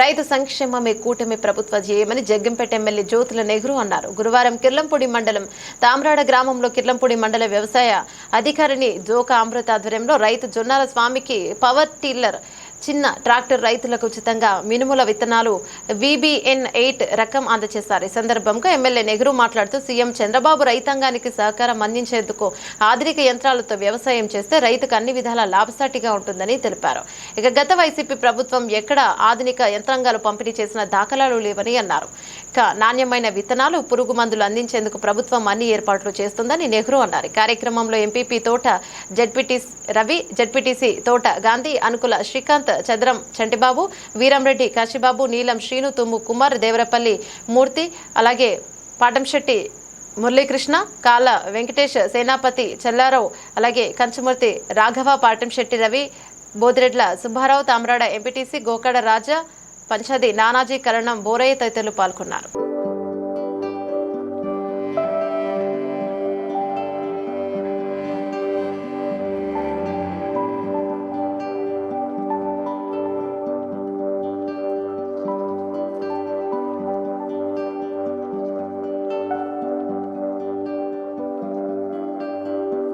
రైతు సంక్షేమమే కూటమి ప్రభుత్వ జేయమని జగ్గంపేట ఎమ్మెల్యే జ్యోతుల నెహ్రూ అన్నారు. గురువారం కిర్లంపూడి మండలం తామ్రాడ గ్రామంలో కిర్లంపూడి మండల వ్యవసాయ అధికారిని జోకా అమృత ఆధ్వర్యంలో రైతు జొన్నాల స్వామికి పవర్ టిల్లర్ చిన్న ట్రాక్టర్ రైతులకు ఉచితంగా మినుముల విత్తనాలు విబిఎన్ ఎయిట్ రకం అందజేశారు ఈ సందర్భంగా ఎమ్మెల్యే నెహ్రూ మాట్లాడుతూ సీఎం చంద్రబాబు రైతాంగానికి సహకారం అందించేందుకు ఆధునిక యంత్రాలతో వ్యవసాయం చేస్తే రైతుకు అన్ని విధాల లాభసాటిగా ఉంటుందని తెలిపారు. ఇక గత వైసీపీ ప్రభుత్వం ఎక్కడ ఆధునిక యంత్రాంగాలు పంపిణీ చేసిన దాఖలాలు లేవని అన్నారు. ఇక నాణ్యమైన విత్తనాలు పురుగు మందులు అందించేందుకు ప్రభుత్వం అన్ని ఏర్పాట్లు చేస్తుందని నెహ్రూ అన్నారు. కార్యక్రమంలో ఎంపీపీ తోట జడ్పీటీ రవి జడ్పీటీసీ తోట గాంధీ అనుకుల శ్రీకాంత్ చదరం చంటిబాబు వీరంరెడ్డి కాశీబాబు నీలం శ్రీను తుమ్ము కుమార్ దేవరపల్లి మూర్తి అలాగే పాటంశెట్టి మురళీకృష్ణ కాల వెంకటేష్ సేనాపతి చెల్లారావు అలాగే కంచమూర్తి రాఘవ పాటంశెట్టి రవి బోదిరెడ్ల సుబ్బారావు తామరాడ ఎంపీటీసీ గోకడ రాజా పంచది నానాజీ కరణం బోరయ్య తదితరులు పాల్గొన్నారు.